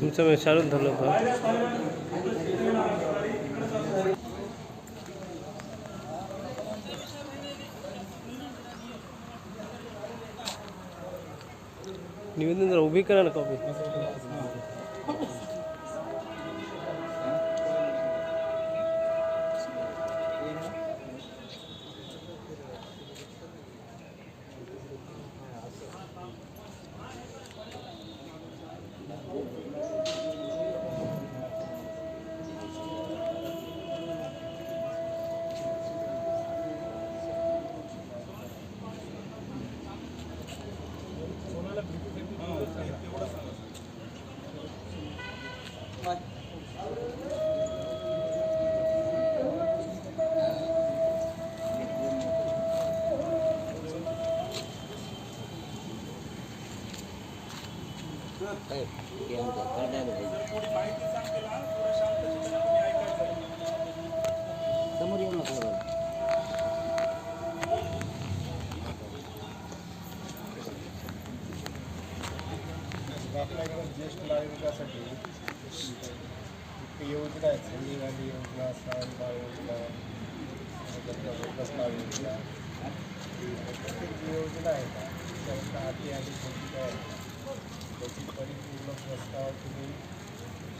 तुमचं मी शाळून धरलं નિવેદન ઊભી કરે ને કોપી समोर येऊ नका आपल्याकडे ज्येष्ठ नागरिकासाठी योजना आहेत संजीवनी योजना सण योजना योजना जी योजना आहे का आधी आधी कोणती काय परिपूर्ण प्रस्ताव तुम्ही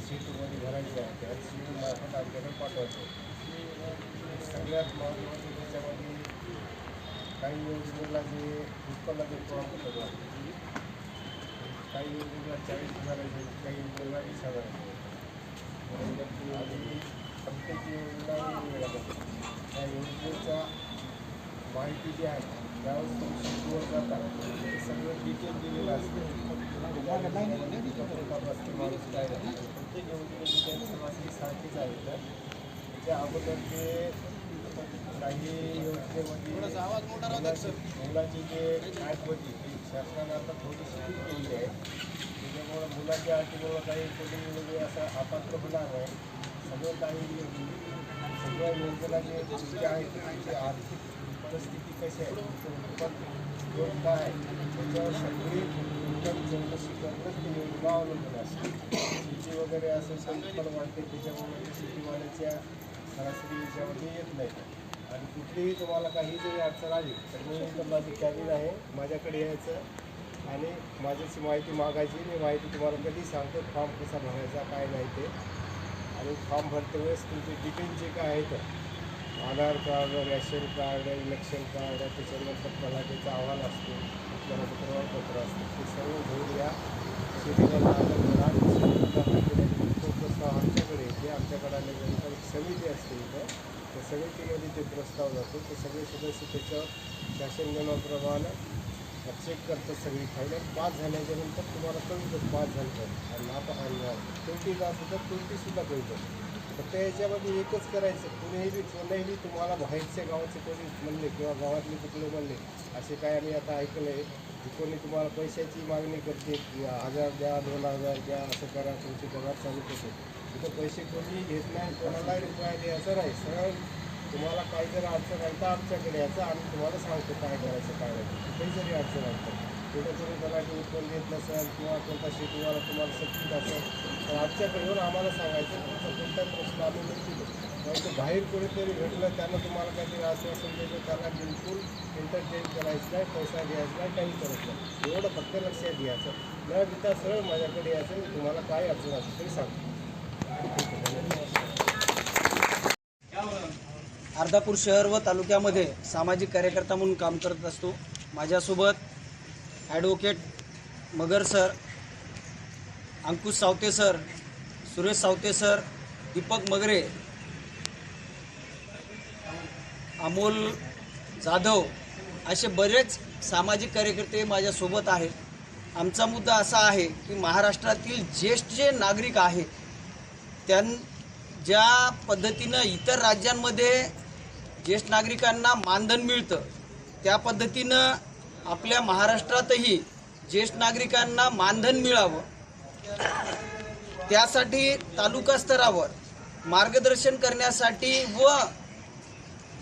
सीटमध्ये भरायचे आहे. त्या सीटमार्फत आमच्याकडे पाठवायचे. सगळ्यात महत्त्वाचं त्याच्यामध्ये काही योजनेला जे उत्पन्नाचे प्रमाणपत्र लागतं काही योजनेला चाळीस हजार आहे काही योजनेला वीस हजार आहे. आणि प्रत्येक योजना वेगवेगळ्या त्या योजनेचा माहिती जी आहे त्यावेळेस तुम्ही शेतीवर जाता ते सगळं डिटेल दिलेलं असतं प्रत्येक माणूस काय आहे. प्रत्येक योजनेची काही समाधी सारखीच आहे तर त्याच्या अगोदर ते काही योजनेमध्ये मुलाची मुलाची जे ॲप होती ती शासनाने आता थोडीशी ठीक केली आहे त्याच्यामुळं मुलाच्या अटीमुळं काही कोणी म्हणजे असं अपात्र होणार नाही सगळं काही सगळ्या योजना जे जे आहेत त्यांची आर्थिक परिस्थिती आहे तुमचं काय आहे त्याच्यावर सगळी उत्तम चौकशी करूनच ती योजना अवलंबून असते. शेती वगैरे असं तर उत्पन्न वाढते त्याच्यामुळे ते शेतीवाल्याच्या सरासरी याच्यामध्ये येत नाही. आणि कुठलीही तुम्हाला काही जरी अडचण आली तर मी इथं माझी कॅबिन आहे माझ्याकडे यायचं आणि माझ्याची माहिती मागायची. मी माहिती तुम्हाला कधी सांगतो फॉर्म कसा भरायचा काय नाही ते. आणि फॉर्म भरते वेळेस तुमचे डिटेल जे काय आहे तर Aadhaar card ration card election card त्याच्यानंतर तलाठीचा अहवाल असतो आपल्याला प्रमाणपत्र असतं. ते सर्व घेऊन या. शेतीला तो प्रस्ताव आमच्याकडे येते आमच्याकडे आल्यानंतर एक समिती असते इथं. त्या समितीमध्ये ते प्रस्ताव जातो. ते सगळे सदस्य त्याचं शासन नियमाप्रमाणे चेक करतात सगळी फायनल पास झाल्याच्यानंतर तुम्हाला कळतं पास झालं आणि नाप आणि ट्वेंटी असं तर ट्वेंटीसुद्धा कळतं. फक्त याच्यामध्ये एकच करायचं कुणीही कोणीही तुम्हाला बाहेरच्या गावाचे कोणी म्हणले किंवा गावातले कुठले म्हणले असे काय आम्ही आता ऐकलं आहे की कोणी तुम्हाला पैशाची मागणी करते की हजार द्या दोन हजार द्या असं करा तुमची पगार चालू करते. तिथं पैसे कोणीही घेत नाही कोणालाही रुपया असं नाही. सरळ तुम्हाला काही जर अडचण आली तर आमच्याकडे यायचं आम्ही तुम्हाला सांगतो काय करायचं काय नाही. कुठेही जरी अडचण आली तर. कुठं कोणी तलाठी उत्पन्न देत नसेल किंवा कोणता शेतीवाला तुम्हाला सक्तीत असेल तर आमच्याकडे येऊन आम्हाला सांगायचं तुमचा कोणता प्रश्न आम्ही नाही परंतु बाहेर कोणीतरी भेटलं त्यांना तुम्हाला काहीतरी आश्वासन द्यायचं त्यांना बिलकुल एंटरटेन करायचं नाही पैसा द्यायचा नाही काही करायचं नाही. एवढं फक्त लक्षात घ्यायचं. न देता सरळ माझ्याकडे यायचं तुम्हाला काय अडचण असेल तरी सांगतो अर्धापूर शहर व तालुक्यामध्ये सामाजिक कार्यकर्ता म्हणून काम करत असतो. माझ्यासोबत advocate Magar sir Ankush Sawate sir Suresh Sawate sir Deepak Magare Amol Jadhav असे बरेच सामाजिक कार्यकर्ते माझ्यासोबत आहेत. आमचा मुद्दा असा आहे की महाराष्ट्रातील ज्येष्ठ जे नागरिक आहेत त्यां ज्या पद्धतीनं इतर राज्यांमध्ये ज्येष्ठ नागरिकांना मानधन मिळतं त्या पद्धतीनं आपल्या महाराष्ट्रातही ज्येष्ठ नागरिकांना मानधन मिळावं त्यासाठी तालुका स्तरावर मार्गदर्शन करण्यासाठी व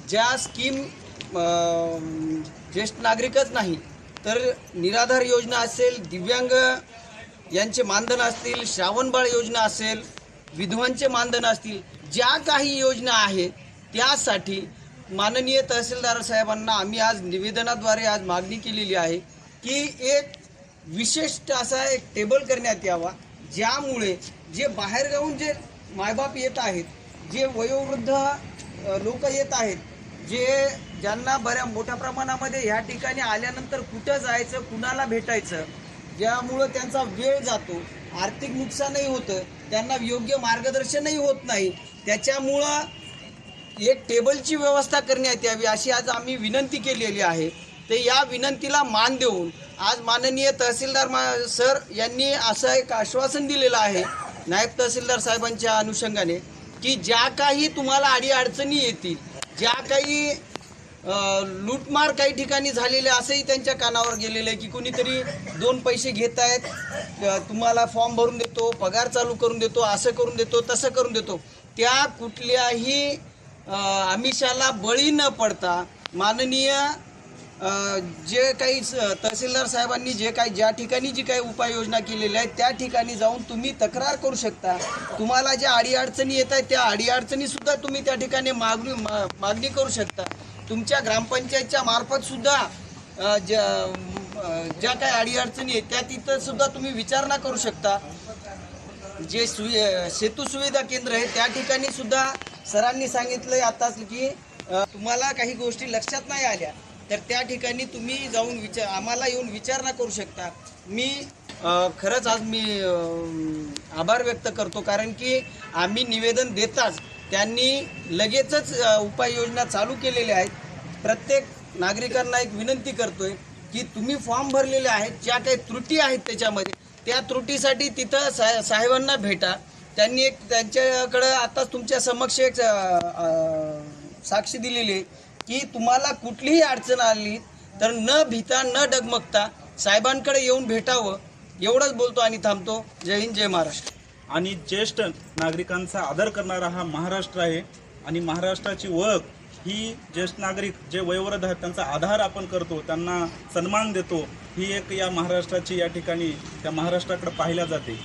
ज्या स्कीम ज्येष्ठ नागरिकच नाही तर निराधार योजना असेल दिव्यांग यांचे मानधन असतील श्रावणबाळ योजना असेल विधवांचे मानधन असतील ज्या काही योजना आहेत त्यासाठी माननीय तहसीलदार साहेबांना आम्ही आज निवेदनाद्वारे आज मागणी केलेली आहे की एक विशिष्ट असा एक टेबल करण्यात यावा ज्यामुळे जे बाहेरगावून जे मायबाप येत आहेत जे वयोवृद्ध लोक येत आहेत जे ज्यांना बऱ्या मोठ्या प्रमाणामध्ये ह्या ठिकाणी आल्यानंतर कुठं जायचं कुणाला भेटायचं ज्यामुळं त्यांचा वेळ जातो आर्थिक नुकसानही होतं त्यांना योग्य मार्गदर्शनही होत नाही त्याच्यामुळं एक टेबलची व्यवस्था करण्यात यावी अशी आज आम्ही विनंती केलेली आहे. ते या विनंतीला मान देऊन आज माननीय तहसीलदार मा सर यांनी असं एक आश्वासन दिलेलं आहे नायब तहसीलदार साहेबांच्या अनुषंगाने की ज्या काही तुम्हाला अडीअडचणी येतील ज्या काही लूटमार काही ठिकाणी झालेले असंही त्यांच्या कानावर गेलेलं आहे की कुणीतरी दोन पैसे घेत आहेत तुम्हाला फॉर्म भरून देतो पगार चालू करून देतो असं करून देतो तसं करून देतो त्या कुठल्याही आमिषाला बळी न पडता माननीय जे काही स- तहसीलदार साहेबांनी जे काही ज्या ठिकाणी जी काही उपाययोजना केलेल्या आहेत त्या ठिकाणी जाऊन तुम्ही तक्रार करू शकता. तुम्हाला ज्या अडीअडचणी येत आहेत त्या अडीअडचणीसुद्धा तुम्ही त्या ठिकाणी मागणी मा- मागणी करू शकता. तुमच्या ग्रामपंचायतच्या मार्फतसुद्धा ज्या ज्या काही अडीअडचणी आहेत त्या तिथंसुद्धा तुम्ही विचारणा करू शकता. जे सुवि सेतू सुविधा केंद्र आहे त्या ठिकाणी सुद्धा सरांनी सांगितलंय आताच की तुम्हाला काही गोष्टी लक्षात नाही आल्या तर त्या ठिकाणी तुम्ही जाऊन विचार आम्हाला येऊन विचारणा करू शकता. मी खरंच आज मी आभार व्यक्त करतो कारण की आम्ही निवेदन देताच त्यांनी लगेचच उपाययोजना चालू केलेल्या आहेत. प्रत्येक नागरिकांना एक विनंती करतोय की तुम्ही फॉर्म भरलेले आहेत ज्या काही त्रुटी आहेत त्याच्यामध्ये त्या त्रुटीसाठी तिथं सा साहेबांना भेटा. त्यांनी एक त्यांच्याकडं आता तुमच्या समक्ष एक साक्षी दिलेली आहे की तुम्हाला कुठलीही अडचण आली तर न भीता न डगमगता साहेबांकडे येऊन भेटावं. एवढंच बोलतो आणि थांबतो. जय हिंद जय महाराष्ट्र. आणि ज्येष्ठ नागरिकांचा आदर करणारा हा महाराष्ट्र आहे आणि महाराष्ट्राची ओळख ही ज्येष्ठ नागरिक जे वयोवृद्ध आहेत त्यांचा आधार आपण करतो त्यांना सन्मान देतो ही एक या महाराष्ट्राची या ठिकाणी त्या महाराष्ट्राकडे पाहिल्या जाते.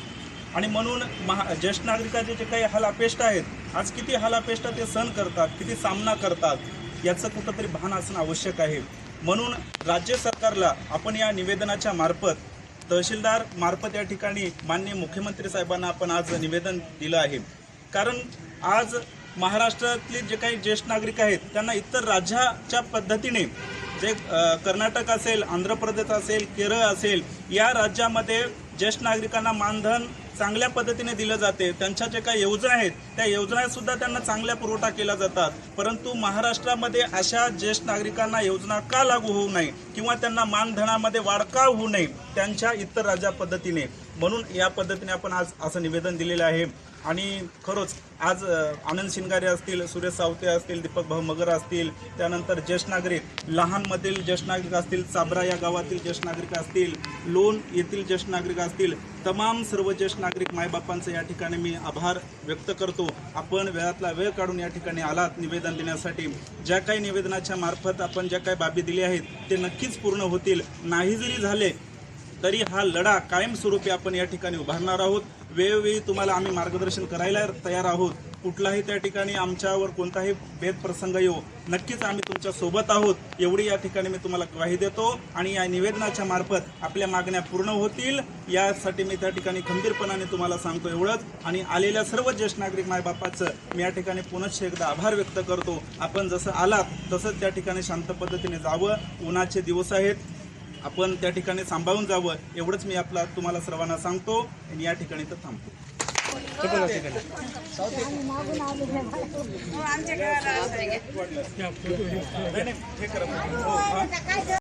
आणि म्हणून महा ज्येष्ठ नागरिकाचे जे काही हाल अपेष्ट आहेत आज किती हाल अपेष्ट ते सहन करतात किती सामना करतात याचं कुठंतरी भान असणं आवश्यक आहे. म्हणून राज्य सरकारला आपण या निवेदनाच्या मार्फत तहसीलदार मार्फत या ठिकाणी माननीय मुख्यमंत्री साहेबांना आपण आज निवेदन दिलं आहे. कारण आज महाराष्ट्रातले जे काही ज्येष्ठ नागरिक आहेत त्यांना इतर राज्याच्या पद्धतीने जे कर्नाटक असेल आंध्र प्रदेश असेल केरळ असेल या राज्यामध्ये ज्येष्ठ नागरिकांना मानधन चांगल्या पद्धतीने दिलं जाते. त्यांच्या जे काही योजना आहेत त्या योजनासुद्धा त्यांना चांगल्या पुरवठा केला जातात. परंतु महाराष्ट्रामध्ये अशा ज्येष्ठ नागरिकांना योजना का लागू होऊ नये किंवा त्यांना मानधनामध्ये वाढ का होऊ नये त्यांच्या इतर राज्या पद्धतीने. म्हणून या पद्धतीने आपण आज असं निवेदन दिलेलं आहे. आणि खरोच आज आनंद शिंगारे असतील सुरेश सावते असतील दीपक भाऊ मगर असतील त्यानंतर ज्येष्ठ नागरिक लहानमधील ज्येष्ठ नागरिक असतील चाबरा या गावातील ज्येष्ठ नागरिक असतील लोण येथील ज्येष्ठ नागरिक असतील तमाम सर्व ज्येष्ठ नागरिक मायबापांचं या ठिकाणी मी आभार व्यक्त करतो. आपण वेळातला वेळ काढून या ठिकाणी आलात निवेदन देण्यासाठी. ज्या काही निवेदनाच्या मार्फत आपण ज्या काही बाबी दिल्या आहेत ते नक्कीच पूर्ण होतील. नाही जरी झाले तरी हा लढा कायमस्वरूपी आपण या ठिकाणी उभारणार आहोत. वेळोवेळी तुम्हाला आम्ही मार्गदर्शन करायला तयार आहोत. कुठलाही त्या ठिकाणी आमच्यावर कोणताही भेद प्रसंग येऊ नक्कीच आम्ही तुमच्यासोबत आहोत. एवढी या ठिकाणी मी तुम्हाला ग्वाही देतो आणि या निवेदनाच्या मार्फत आपल्या मागण्या पूर्ण होतील. यासाठी मी त्या ठिकाणी खंबीरपणाने तुम्हाला सांगतो एवढंच. आणि आलेल्या सर्व ज्येष्ठ नागरिक मायबापाचं मी या ठिकाणी पुनश्च एकदा आभार व्यक्त करतो. आपण जसं आलात तसंच त्या ठिकाणी शांत पद्धतीने जावं. उन्हाचे दिवस आहेत. आपण त्या ठिकाणी सांभाळून जावं एवढंच मी आपला तुम्हाला सर्वांना सांगतो आणि या ठिकाणी तर थांबतो हे. हो, हा.